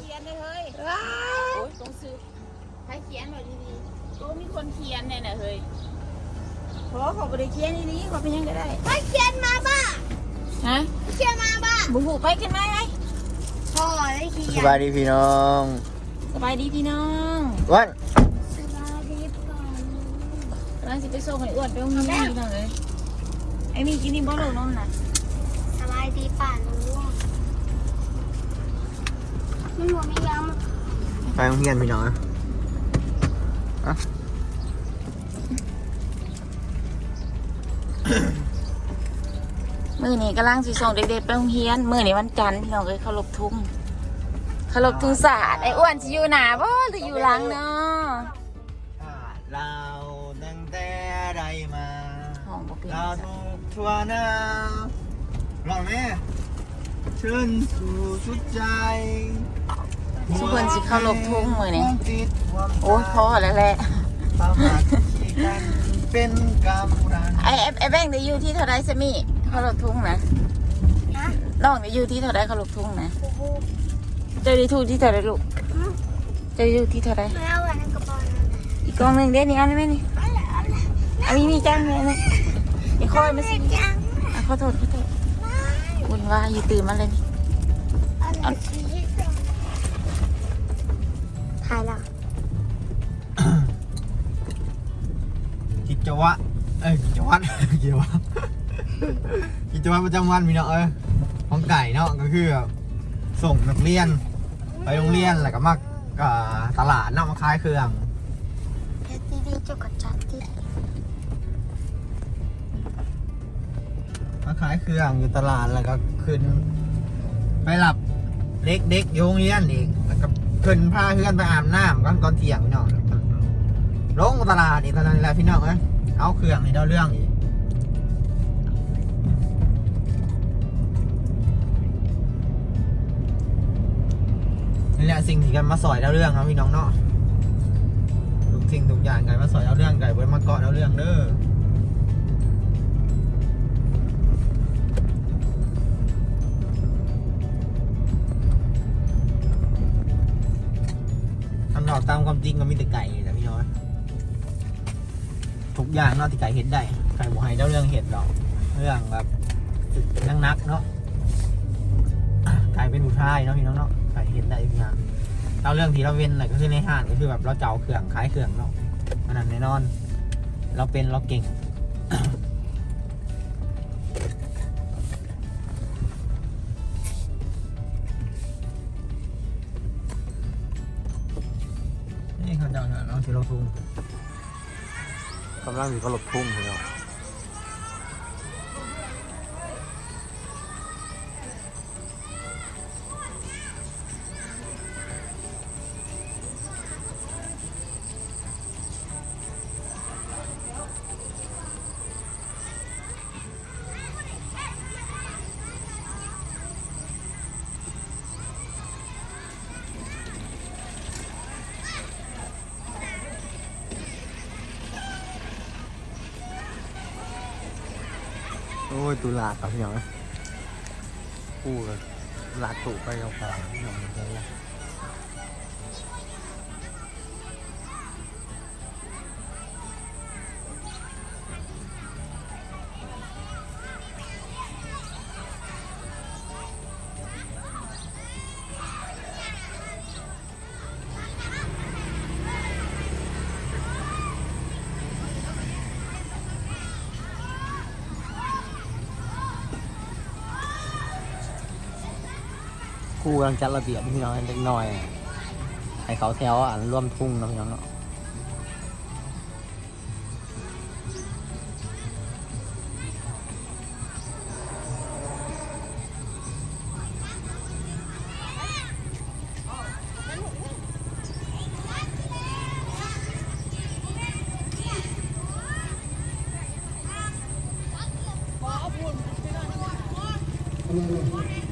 เขียนเลยเฮ้ยว้าโอ้ยต้องซื้อใครเขียนหน่อยดีๆโอ้มีคนเขียนเนี่ยนะเฮ้ยเพราะเขาไม่ได้เขียนนี่นี่เขาเป็นยังไงได้ไปเขียนมาบ้าฮะเขียนมาบ้าบุหูไปกันไหมไหมพ่อได้เขีสยนบายดีพี่น้องสบายดีพี่น้องวันสบายดีป่ะกำลังจะไปส่งไอ้อ้วนไปโรงเรียนพี่น้องเลยไอ้มีกินนี่บอลลูนนน่ะสบายดีป่ะลุง มันหัวไม่ย้ำไปโรงเรียนพี่น้องอะมือนี้กำลังสิส่งเด็กๆไปโรงเรียน มือนี้วันจันทร์พี่น้องเลยเขาลบทุ่งเขาลบทุ่งศาสตร์ไอ้อ้วนจะอยู่หนาบ่หรืออยู่หลังเนาะเราตั้งแต่ใดมา ห้องบ่เป็นเราถูกทั่วหน้าลองไหม เชิญสู่สุดใจทุกคนสิเข้าลบทุ่งมือนี้ติดความโอ้ยพอแล้วแหละตามหาที่กันเป็นกำรังไอ้ไอ้ไอ้แบงค์ได้อยู่ที่เท่าไรสมี่เขาลบทุ่งนะฮะน้องได้อยู่ที่เท่าไรเขาลบทุ่งนะโอ้โหเจ้าได้ทูที่เท่าไรลูกอืมเจ้าอยู่ที่เท่าไรแล้วอันนั้นกระป๋องอีกกองหนึ่งเด้นี่เอาได้ไหมนี่อะไรอะไรอันนี้มีจ้างเลยนะอย่าคอยมาสิจังอะขอโทษขอโทษ คุณว่าอยู่ตื่นมาเลยนี่อะไรที่ถ่ายแล้วกิจวัตรเอ้ยกิจวัตรกิจวัตรกิจวัตรประจำวันพี่น้องเอ้ยของไก่เนาะก็คือแบบส่งนักเรียน ไปโรงเรียนแล้วก็มาก็ตลาดเนาะมาขายเครื่องเดี๋ยวดีๆเจ้ากับจัดดีมาขายเครื่องอยู่ตลาดแล้วก็ ขึ้น ไปหลับเด็กเด็กๆอยู่โรงเรียนอีกแล้วก็ขึ้นพาเพื่อนไปอาบน้ำกันตอนเที่ยงพี่น้องลงตลาดอีกตอนนั้นแหละพี่น้องเอ้ยเอาเครื่องนี่เดาเรื่องอีกนี่แหละสิ่งที่กันมาสอยเดาเรื่องเนาะพี่น้องเนาะทุกสิ่งทุกอย่างกันมาสอยเดาเรื่องไก่เว้ยมาเกาะเดาเรื่องเด้อ ตอบตามความจริงก็มีแต่ไก่แต่พี่น้อยทุกอย่างเนาะที่ไก่เห็นได้ไก่บอกให้เจ้าเรื่องเห็ดหรอกเรื่องแบบนักนักเนาะไก่เป็นผู้ชายเนาะพี่น้องเนาะไก่เห็นได้ทุกอย่างเราเรื่องที่เราเว้นน่ะก็คือในห้างก็คือแบบเราเจ้าเครื่องขายเครื่องเนาะอันนั้นแน่นอน เราเป็นเราเก่ง สิเราทุ่งกำลังอยู่ก็หลบทุ่งพี่น้องโอ้ย ตุลาครับพี่น้องกู้กันลาดตู่ไปยาวๆพี่น้องเหมือนกันเลย ครูกำลังจัดระเบียบพี่น้องเล็กน้อยให้เขาแถวอ่านร่วมทุ่งน้องเนาะอันนี้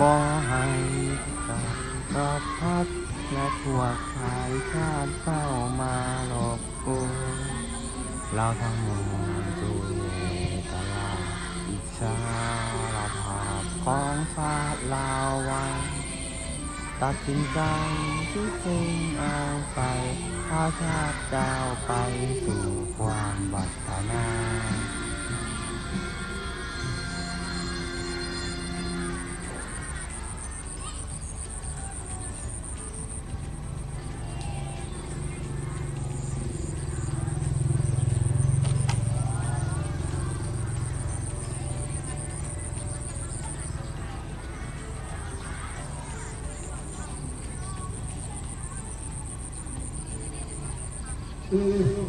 บ่ให้กับกับพัดและพวกชายชาติเข้ามาหลอกโกงเราทั้งหมดดูตลาดอิจฉาเราภาพของชาลาวันตัดสินใจที่คงเอาไปพาชาติก้าวไปสู่ความบัตนา 네.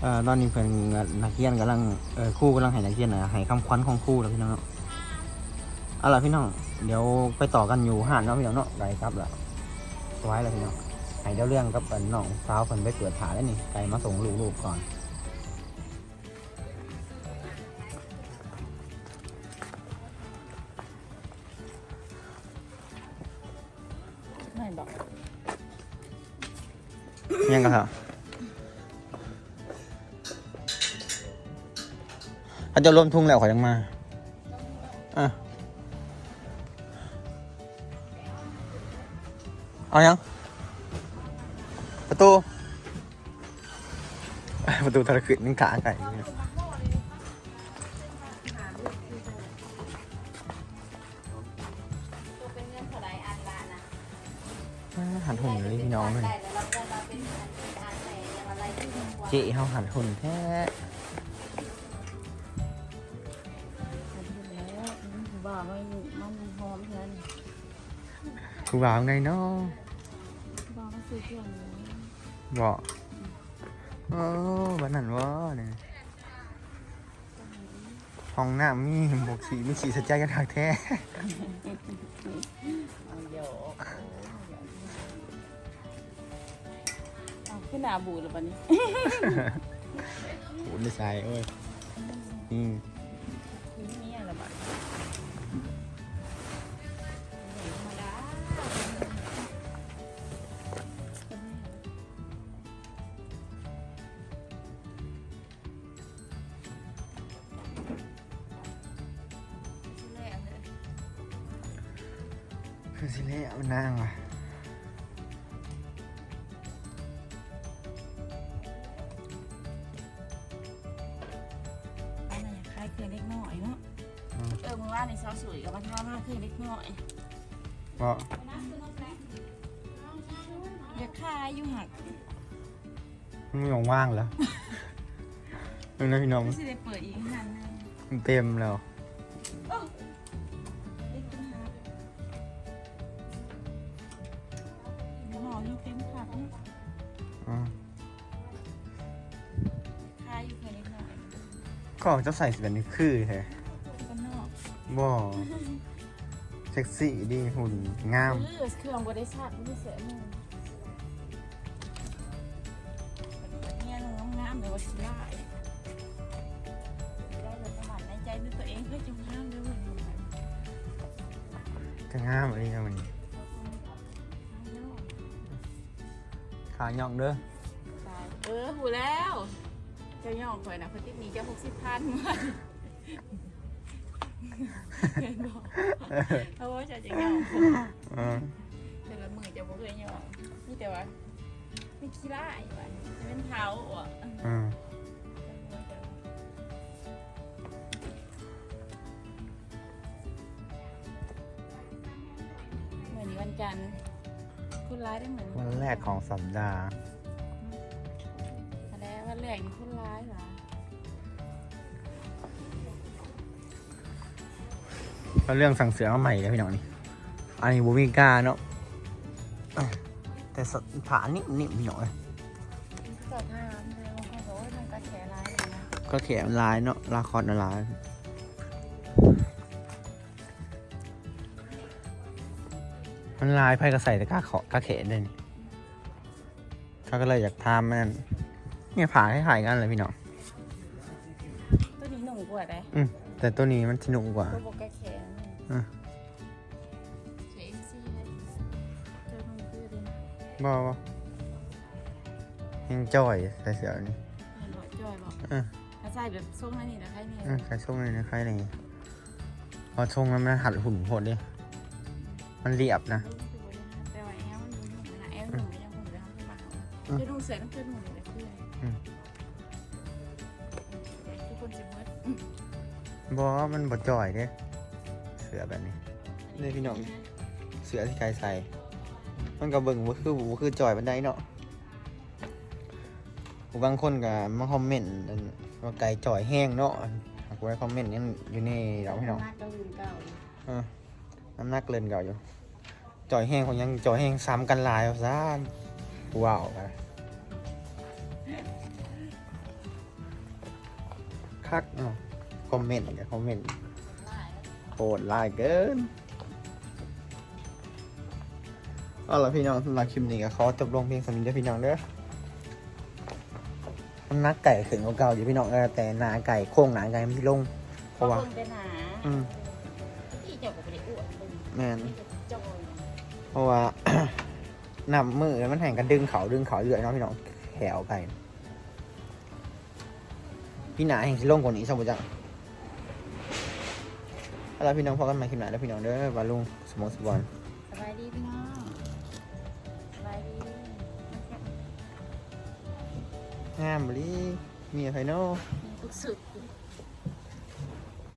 เอ่อตอนนี้เพิ่นนักเรียนกำลังเอ่อครูกำลังให้นักเรียนนะให้คำขวัญของครูแล้วพี่น้องเนาะเอาล่ะพี่น้องเดี๋ยวไปต่อกันอยู่ห้านเนาะพี่น้องเนาะได้ครับล่ะสวยแล้วพี่น้องให้เดี๋ยวเรื่องกับเอิ่นน้องสาวเพิ่นไปเปิดผาแล้วนี่ไก่มาส่งลูกๆก่อนไม่บอกยังกันเหรอ เขาจะรวมทุ่งแล้วขอยังมาอะเอายังประตู ประตูทะเลขึ้นนึงขาไก่เนี่ยตัวเป็นเงินเท่าไรอันละนะอ่าหันหุ่นเลยพี่น้องเลยได้แล้วเราได้มาเป็นอันเป็นอันแต่ยังอะไรที่ดีกว่าเจ๊เขาหันหุ่นแท้ กูบ่าวไงเนาะบ่มันซื้อเครื่องนี้บอกโอ้บ้านนั่นวะเนี่ยห้องน้ำมีบกสีมีสีสะใจกันทักแท้เอาเดี๋ยวเอาขึ้นหน้าบูดหรือเปล่านี้โหดีไซน์โอ้ยอืม คือสิเล่เอานางว่ะอันนั้นคล้ายเคยเล็กน้อยเนาะ เออมึงว่าในซอสสวยกับมาท่ามาคือเล็กน้อยบอกอยากคายอยู่หักมึงยองว่างแล้วมึงนะพี่น้อง ไม่ใช่ได้เปิดอีกหันนึงมันเต็มแล้ว ก็เจ้าใส่สิแบบนี้คือแท้ก็นอกบ่เซ็กซี่ดีหุ่นงามเลือเครื่องบริษัทไม่ได้เสียหนึ่งเนี่ยหนูงามเลยว่าสิได้ได้เลยประมาณในใจด้วยตัวเองเพื่อจะงามด้วยก็งามอะไรนะมันขาหย่องเด้อเออหูแล้ว เจ้าย่องคอยนะเพอติดหนี้เจ้าหกสิบพันมาเห็นบอกเพราะว่าจะจะย่องเออแต่ละมือจะบ่เคยย่องนี่แต่ว่าไม่ขี้ร้ายว่ะจะเป็นเท้าอะเออเหมือนวันจันทร์คุณร้ายได้เหมือน วันแรกของสัปดาห์ กนี่คนร้ายเหรอก็เรื่องสั่งเสือมาใหม่เลยพี่น้องนี่ อันนี้บูมิกล้าเนาะอะแต่สถานนิ่มๆพี่น้องเลยจอดห้ามเลยบางคนบอกว่ามันกระแสร้ายเลยนะก็แขนลายเนาะลาคอร์ดลายมันลายไพ่ก็ใส่แต่กล้าขอกล้าแขนเลยนี่เขาก็เลยอยากทำมัน เนี่ยผ่าให้ขายๆกันเลยพี่น้องตัวนี้หนุ่มกว่าได้อืมแต่ตัวนี้มันสนุกกว่าตัวบอกกระแขนอะเฉยซี่เลยเจอมันคือเลยบอยังจ่อยใส่เสือนี่เห็นบอกจอยบอกอะถ้าใส่แบบส้มนั่นนี่นะใครเนี่ยอะใครส่งเลยนะใครอะไรพอส่งแล้วมันหัดหุ่นโหดดิมันเรียบนะแต่ว่าแอลมันดูหนุ่มนะแอลหนุ่มไม่ยังคงอยู่ในห้องที่มาเอาจะดูเสร็จต้องเจอหนุ่มเลยเพื่อน ทุกคนจะมืดบอมันบอจ่อยเด้เสือแบบนี้ นี่พี่น้อง เสือที่ใครใส่ มันก็เบิ่งว่าคือว่าคือจ่อยบันไดเนาะผู้บางคนก็มาคอมเมนต์อันว่าไก่จ่อยแห้งเนาะหากว่าคอมเมนต์ยังอยู่ในเราพี่น้องมากก็ลืมเก่าเออน้ำหนักเลินเก่าอยู่จ่อยแห้งของยังจ่อยแห้งซ้ำกันหลายเอาซะว้าว คักเนาะคอมเมนต์กับคอมเมนต์โหดหลายเกินเอาละพี่น้องสำหรับคลิปนี้ก็ขอจบลงเพียงสำนี้เด้อพี่น้องเด้อน้ำหนักไก่ขึ้นกว่าเก่าอยู่พี่น้องเออแต่หนาไก่โค้งหนาไก่มันที่ลง เพราะว่าเบิ่งเป็นหนาอืมที่เจ้าก็ไม่ได้อ้วนเบิ่งแม่นนี่จะจอยเพราะว่านำมือมันแห่งกันดึงเขาดึงเขาเรื่อยเนาะพี่น้องแถวไป พี่หนาแห่งสิลงกว่านี้สมบูรณ์จังเอาล่ะไรพี่น้องพอกันใหมาคลิปหนาแล้วพี่น้องเด้อบาลุงสมองสบอนสบายดีพี่น้องสบายดีงามบลีมีอะไรเนาะทุกสุด